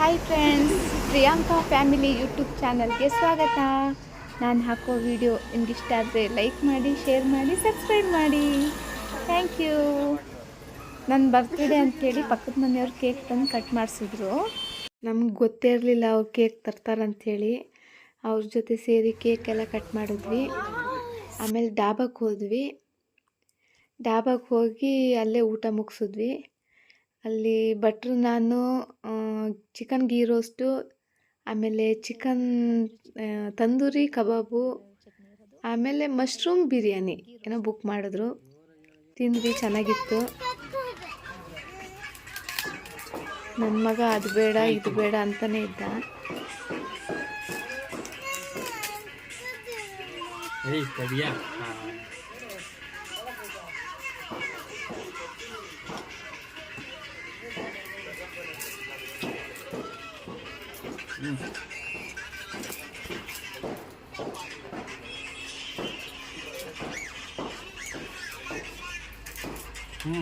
Hi friends Priyanka family YouTube ಚಾನಲ್ಗೆ ಸ್ವಾಗತ. ನಾನು ಹಾಕೋ ವಿಡಿಯೋ ನಿಮ್ಗೆ ಇಷ್ಟ ಆದರೆ ಲೈಕ್ ಮಾಡಿ ಶೇರ್ ಮಾಡಿ ಸಬ್ಸ್ಕ್ರೈಬ್ ಮಾಡಿ. ಥ್ಯಾಂಕ್ ಯು ನನ್ನ ಬರ್ತ್ಡೇ ಅಂಥೇಳಿ ಪಕ್ಕದ ಮನೆಯವ್ರು ಕೇಕ್ ತಂದು ಕಟ್ ಮಾಡಿಸಿದ್ರು. ನಮ್ಗೆ ಗೊತ್ತೇ ಇರಲಿಲ್ಲ ಅವ್ರು ಕೇಕ್ ತರ್ತಾರಂಥೇಳಿ ಅವ್ರ ಜೊತೆ ಸೇರಿ ಕೇಕ್ ಎಲ್ಲ ಕಟ್ ಮಾಡಿದ್ವಿ. ಆಮೇಲೆ ಡಾಬಾಕ್ಕೆ ಹೋದ್ವಿ. ಡಾಬಾಕ್ಕೆ ಹೋಗಿ ಅಲ್ಲೇ ಊಟ ಮುಗಿಸಿದ್ವಿ. ಅಲ್ಲಿ ಭಟ್ರು ನಾನು ಚಿಕನ್ ಗೀ ರೋಸ್ಟು ಆಮೇಲೆ ಚಿಕನ್ ತಂದೂರಿ ಕಬಾಬು ಆಮೇಲೆ ಮಶ್ರೂಮ್ ಬಿರಿಯಾನಿ ಏನೋ ಬುಕ್ ಮಾಡಿದ್ರು. ತಿಂದ್ವಿ ಚೆನ್ನಾಗಿತ್ತು. ನನ್ನ ಮಗ ಅದು ಬೇಡ ಇದು ಬೇಡ ಅಂತಲೇ ಇದ್ದ. ಏಯ್ ಲೇಟ್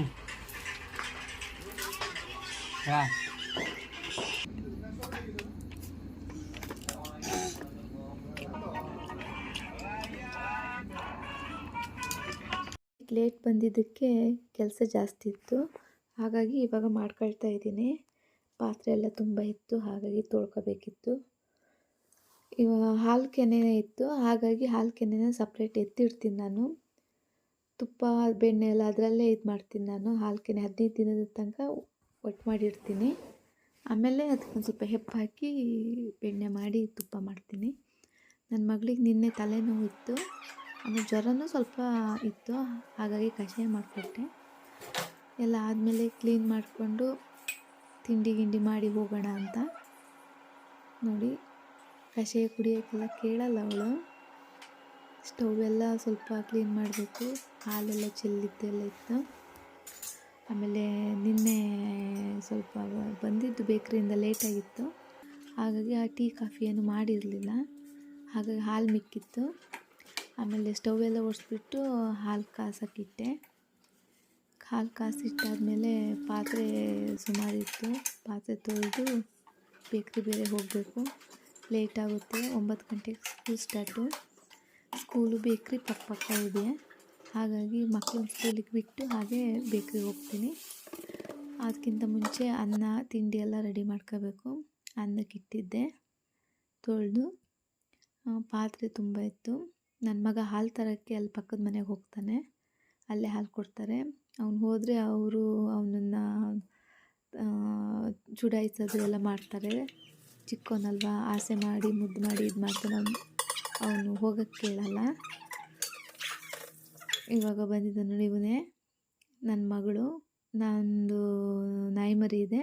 ಬಂದಿದ್ದಕ್ಕೆ ಕೆಲಸ ಜಾಸ್ತಿ ಇತ್ತು. ಹಾಗಾಗಿ ಇವಾಗ ಮಾಡ್ಕೊಳ್ತಾ ಇದ್ದೀನಿ. ಪಾತ್ರೆ ಎಲ್ಲ ತುಂಬ ಇತ್ತು, ಹಾಗಾಗಿ ತೊಳ್ಕೊಬೇಕಿತ್ತು. ಇವಾಗ ಹಾಲು ಕೆನೆ ಇತ್ತು. ಹಾಗಾಗಿ ಹಾಲು ಕೆನೆನ ಸಪ್ರೇಟ್ ಎತ್ತಿಡ್ತೀನಿ ನಾನು. ತುಪ್ಪ, ಬೆಣ್ಣೆ ಎಲ್ಲ ಅದರಲ್ಲೇ ಇದು ಮಾಡ್ತೀನಿ ನಾನು. ಹಾಲ್ಕಿನೆ ಕೆನೆ ಹದಿನೈದು ದಿನದ ತನಕ ಒಟ್ಟು ಮಾಡಿರ್ತೀನಿ. ಆಮೇಲೆ ಅದಕ್ಕೊಂದು ಸ್ವಲ್ಪ ಹೆಪ್ಪು ಹಾಕಿ ಬೆಣ್ಣೆ ಮಾಡಿ ತುಪ್ಪ ಮಾಡ್ತೀನಿ. ನನ್ನ ಮಗಳಿಗೆ ನಿನ್ನೆ ತಲೆನೋವು ಇತ್ತು. ಆಮೇಲೆ ಜ್ವರನೂ ಸ್ವಲ್ಪ ಇತ್ತು. ಹಾಗಾಗಿ ಕಷಾಯ ಮಾಡಿಕೊಟ್ಟೆ. ಎಲ್ಲ ಆದಮೇಲೆ ಕ್ಲೀನ್ ಮಾಡಿಕೊಂಡು ತಿಂಡಿ ಗಿಂಡಿ ಮಾಡಿ ಹೋಗೋಣ ಅಂತ. ನೋಡಿ, ಕಷಾಯ ಕುಡಿಯೋಕ್ಕೆಲ್ಲ ಕೇಳಲ್ಲ ಅವಳು. ಸ್ಟವ್ ಎಲ್ಲ ಸ್ವಲ್ಪ ಕ್ಲೀನ್ ಮಾಡಬೇಕು. ಹಾಲೆಲ್ಲ ಚೆಲ್ಲಿದ್ದೆಲ್ಲ ಇತ್ತು. ಆಮೇಲೆ ನಿನ್ನೆ ಸ್ವಲ್ಪ ಬಂದಿದ್ದು ಬೇಕ್ರಿಯಿಂದ ಲೇಟಾಗಿತ್ತು ಹಾಗಾಗಿ ಆ ಟೀ, ಕಾಫಿ ಏನು ಮಾಡಿರಲಿಲ್ಲ. ಹಾಗಾಗಿ ಹಾಲು ಮಿಕ್ಕಿತ್ತು. ಆಮೇಲೆ ಸ್ಟವ್ ಎಲ್ಲ ಒರೆಸ್ಬಿಟ್ಟು ಹಾಲು ಕಾಸಕ್ಕಿಟ್ಟೆ. ಹಾಲು ಕಾಸಿಟ್ಟಾದಮೇಲೆ ಪಾತ್ರೆ ಸುಮಾರಿತ್ತು. ಪಾತ್ರೆ ತೊಳೆದು ಬೇಕ್ರಿ ಬೇರೆ ಹೋಗಬೇಕು. ಲೇಟ್ ಆಗುತ್ತೆ. ಒಂಬತ್ತು ಗಂಟೆಗೆ ಸ್ಕೂಲ್ ಸ್ಟಾರ್ಟು ಸ್ಕೂಲು ಬೇಕ್ರಿ ಪಕ್ಕ ಇದೆ. ಹಾಗಾಗಿ ಮಕ್ಕಳನ್ನ ಸ್ಕೂಲಿಗೆ ಬಿಟ್ಟು ಹಾಗೆ ಬೇಕ್ರಿಗೆ ಹೋಗ್ತೀನಿ. ಅದಕ್ಕಿಂತ ಮುಂಚೆ ಅನ್ನ, ತಿಂಡಿ ಎಲ್ಲ ರೆಡಿ ಮಾಡ್ಕೋಬೇಕು. ಅನ್ನಕ್ಕೆ ಇಟ್ಟಿದ್ದೆ. ತೊಳೆದು ಪಾತ್ರೆ ತುಂಬ ಇತ್ತು. ನನ್ನ ಮಗ ಹಾಲು ತರೋಕ್ಕೆ ಅಲ್ಲಿ ಪಕ್ಕದ ಮನೆಗೆ ಹೋಗ್ತಾನೆ. ಅಲ್ಲೇ ಹಾಲು ಕೊಡ್ತಾರೆ. ಅವ್ನು ಹೋದರೆ ಅವರು ಅವನನ್ನು ಚುಡಾಯಿಸೋದು ಎಲ್ಲ ಮಾಡ್ತಾರೆ. ಚಿಕ್ಕವನಲ್ವಾ ಆಸೆ ಮಾಡಿ, ಮುದ್ದು ಮಾಡಿ ಇದು ಮಾಡ್ತಾನೆ ಅವನು ಹೋಗೋಕ್ಕೆ ಕೇಳಲ್ಲ. ಇವಾಗ ಬಂದಿದ್ದ ನೋಡಿ ಇವನೇ. ನನ್ನ ಮಗಳು, ನಂದು ನಾಯಿ ಮರಿ ಇದೆ.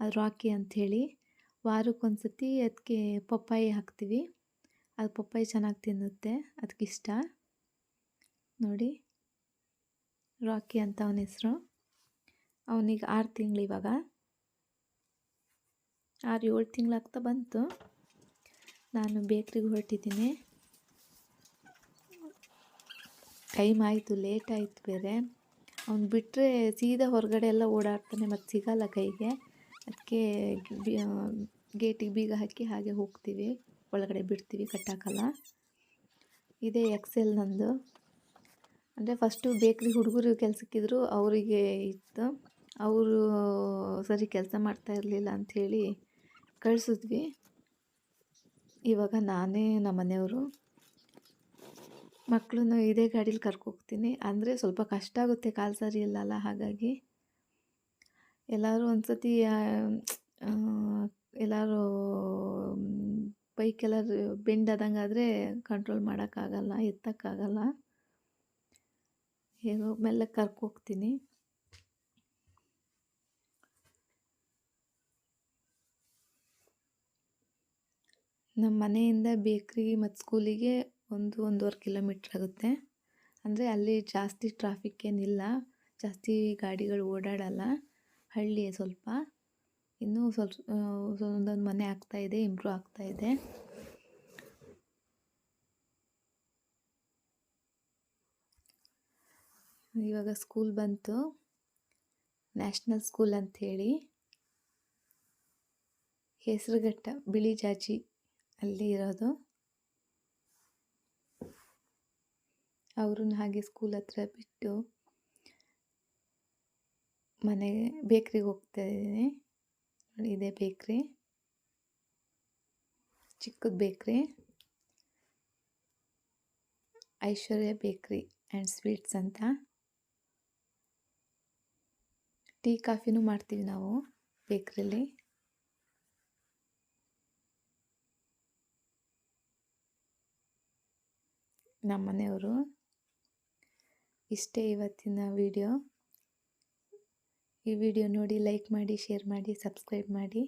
ಅದು ರಾಕಿ ಅಂಥೇಳಿ ವಾರಕ್ಕೊಂದ್ಸತಿ ಅದಕ್ಕೆ ಪಪ್ಪಾಯಿ ಹಾಕ್ತೀವಿ. ಅದು ಪಪ್ಪಾಯಿ ಚೆನ್ನಾಗಿ ತಿನ್ನುತ್ತೆ ಅದಕ್ಕಿಷ್ಟ ನೋಡಿ. ರಾಕಿ ಅಂತ ಅವನ ಹೆಸರು. ಅವನಿಗೆ ಆರು ತಿಂಗಳು ಇವಾಗ. ಆರು ಏಳು ತಿಂಗಳಾಗ್ತಾ ಬಂತು. ನಾನು ಬೇಕ್ರಿಗೆ ಹೊರಟಿದ್ದೀನಿ. ಟೈಮ್ ಆಯಿತು, ಲೇಟ್ ಆಯಿತು ಬೇರೆ. ಅವ್ನು ಬಿಟ್ಟರೆ ಸೀದಾ ಹೊರಗಡೆ ಎಲ್ಲ ಓಡಾಡ್ತಾನೆ ಮತ್ತು ಸಿಗಲ್ಲ ಕೈಗೆ. ಅದಕ್ಕೆ ಗೇಟಿಗೆ ಬೀಗ ಹಾಕಿ ಹಾಗೆ ಹೋಗ್ತೀವಿ. ಒಳಗಡೆ ಬಿಡ್ತೀವಿ, ಕಟ್ಟಾಕಲ್ಲ. ಇದೇ ಎಕ್ಸೆಲ್ ನಂದು. ಅಂದರೆ ಫಸ್ಟು ಬೇಕ್ರಿ ಹುಡುಗರು ಕೆಲಸಕ್ಕಿದ್ರು ಅವರಿಗೆ ಇತ್ತು. ಅವರು ಸರಿ ಕೆಲಸ ಮಾಡ್ತಾ ಇರಲಿಲ್ಲ ಅಂಥೇಳಿ ಕಳಿಸಿದ್ವಿ. ಇವಾಗ ನಾನೇ ನಮ್ಮ ಮನೆಯವರು ಮಕ್ಕಳನ್ನು ಇದೇ ಗಾಡೀಲಿ ಕರ್ಕೋಗ್ತೀನಿ. ಅಂದರೆ ಸ್ವಲ್ಪ ಕಷ್ಟ ಆಗುತ್ತೆ ಕಾಲು ಸರಿ ಇಲ್ಲಲ್ಲ ಹಾಗಾಗಿ. ಎಲ್ಲರೂ ಒಂದು ಸತಿ ಎಲ್ಲರೂ ಬೈಕೆಲ್ಲ ಬೆಂಡ್ ಆದಂಗೆ ಆದರೆ ಕಂಟ್ರೋಲ್ ಮಾಡೋಕ್ಕಾಗಲ್ಲ, ಎತ್ತಕ್ಕಾಗಲ್ಲ. ಹೇಗೋ ಮೆಲ್ಲಗೆ ಕರ್ಕೋಗ್ತೀನಿ. ನಮ್ಮ ಮನೆಯಿಂದ ಬೇಕ್ರಿ ಮತ್ತು ಸ್ಕೂಲಿಗೆ ಒಂದು ಒಂದೂವರೆ ಕಿಲೋಮೀಟ್ರ್ ಆಗುತ್ತೆ. ಅಂದರೆ ಅಲ್ಲಿ ಜಾಸ್ತಿ ಟ್ರಾಫಿಕ್ ಏನಿಲ್ಲ. ಜಾಸ್ತಿ ಗಾಡಿಗಳು ಓಡಾಡಲ್ಲ. ಹಳ್ಳಿ ಸ್ವಲ್ಪ. ಇನ್ನೂ ಸ್ವಲ್ಪ ಒಂದೊಂದು ಮನೆ ಆಗ್ತಾಯಿದೆ ಇಂಪ್ರೂವ್ ಆಗ್ತಾಯಿದೆ ಇವಾಗ ಸ್ಕೂಲ್ ಬಂತು. ನ್ಯಾಷನಲ್ ಸ್ಕೂಲ್ ಅಂಥೇಳಿ ಹೆಸರುಘಟ್ಟ, ಬಿಳಿ ಜಾಜಿ, ಅಲ್ಲಿ ಇರೋದು. ಅವ್ರನ್ನ ಹಾಗೆ ಸ್ಕೂಲ್ ಹತ್ರ ಬಿಟ್ಟು ಮನೆ ಬೇಕ್ರಿಗೆ ಹೋಗ್ತಾ ಇದ್ದೀನಿ. ಇದೆ ಬೇಕ್ರಿ ಚಿಕ್ಕದ bakery Aishwarya bakery and sweets ಅಂತ. ಟೀ ಕಾಫಿನೂ ಮಾಡ್ತೀವಿ ನಾವು ಬೇಕ್ರಿಲಿ ನಮ್ಮ ಮನೆಯವರು ಇಷ್ಟೇ ಇವತ್ತಿನ ವಿಡಿಯೋ. ಈ ವಿಡಿಯೋ ನೋಡಿ ಲೈಕ್ ಮಾಡಿ ಶೇರ್ ಮಾಡಿ ಸಬ್ಸ್ಕ್ರೈಬ್ ಮಾಡಿ.